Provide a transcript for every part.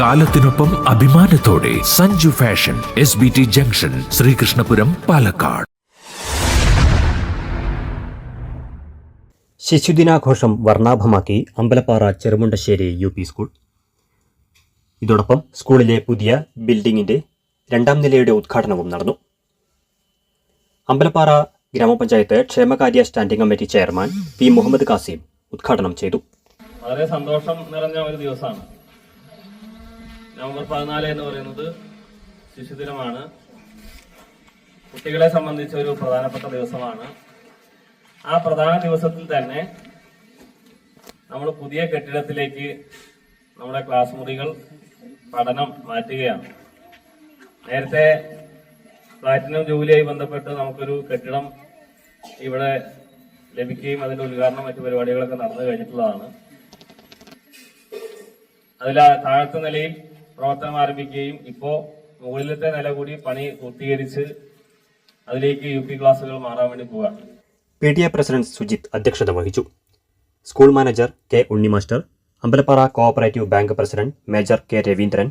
കാലത്തിനൊപ്പം അഭിമാനത്തോടെ Sanju fashion S B T junction Sreekrishnapuram Palakkad. ശിശുദിനാഘോഷം വർണാഭമാക്കി Ambalappara Cherumundassery U P school. ഇതോടൊപ്പം സ്കൂളിലെ പുതിയ ബിൽഡിംഗിന്റെ രണ്ടാം നിലയുടെ ഉദ്ഘാടനവും നടന്നു. അമ്പലപ്പാറ ഗ്രാമപഞ്ചായത്ത് ക്ഷേമകാര്യ standing committee chairman P Muhammed Kasim ഉദ്ഘാടനം ചെയ്തു. വളരെ സന്തോഷം നിറഞ്ഞ ഒരു ദിവസമാണ്. നവംബർ പതിനാല് എന്ന് പറയുന്നത് ശിശുദിനമാണ്. കുട്ടികളെ സംബന്ധിച്ച ഒരു പ്രധാനപ്പെട്ട ദിവസമാണ്. ആ പ്രധാന ദിവസത്തിൽ തന്നെ നമ്മൾ പുതിയ കെട്ടിടത്തിലേക്ക് നമ്മുടെ ക്ലാസ് മുറികൾ പഠനം മാറ്റുകയാണ്. നേരത്തെ പ്ലാറ്റിനം ജോലിയായി ബന്ധപ്പെട്ട് നമുക്കൊരു കെട്ടിടം ഇവിടെ ലഭിക്കുകയും അതിന്റെ ഉദ്ഘാടനം മറ്റു പരിപാടികളൊക്കെ നടന്നു കഴിഞ്ഞിട്ടുള്ളതാണ്. അതിൽ താഴത്തെ നിലയിൽ പ്രവർത്തനം ആരംഭിക്കുകയും ഇപ്പോ മുകളിലത്തെ നില കൂടി പണി പൂർത്തീകരിച്ച് അതിലേക്ക് യു പി ക്ലാസുകൾ മാറാൻ വേണ്ടി പോവുകയാണ് P T A president Sujith അധ്യക്ഷത വഹിച്ചു. School manager K ഉണ്ണിമാസ്റ്റർ Ambalappara cooperative bank president major K Raveendran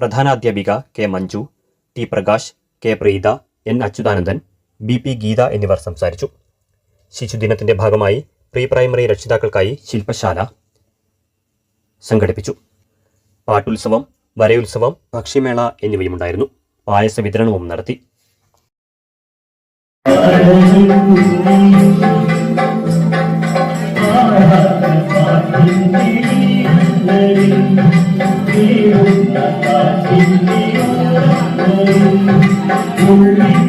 പ്രധാനാധ്യാപിക K Manju T Prakash K Preetha N Achuthanandan B P Geetha എന്നിവർ സംസാരിച്ചു. ശിശുദിനത്തിന്റെ ഭാഗമായി പ്രീ പ്രൈമറി രക്ഷിതാക്കൾക്കായി ശില്പശാല സംഘടിപ്പിച്ചു. പാട്ടുത്സവം വരയുത്സവം പക്ഷിമേള എന്നിവയുമുണ്ടായിരുന്നു. പായസ വിതരണവും നടത്തി. Thank പണ്ടൊരു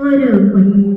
ഒരു കുഞ്ഞനുറുമ്പുണ്ടായിരുന്നു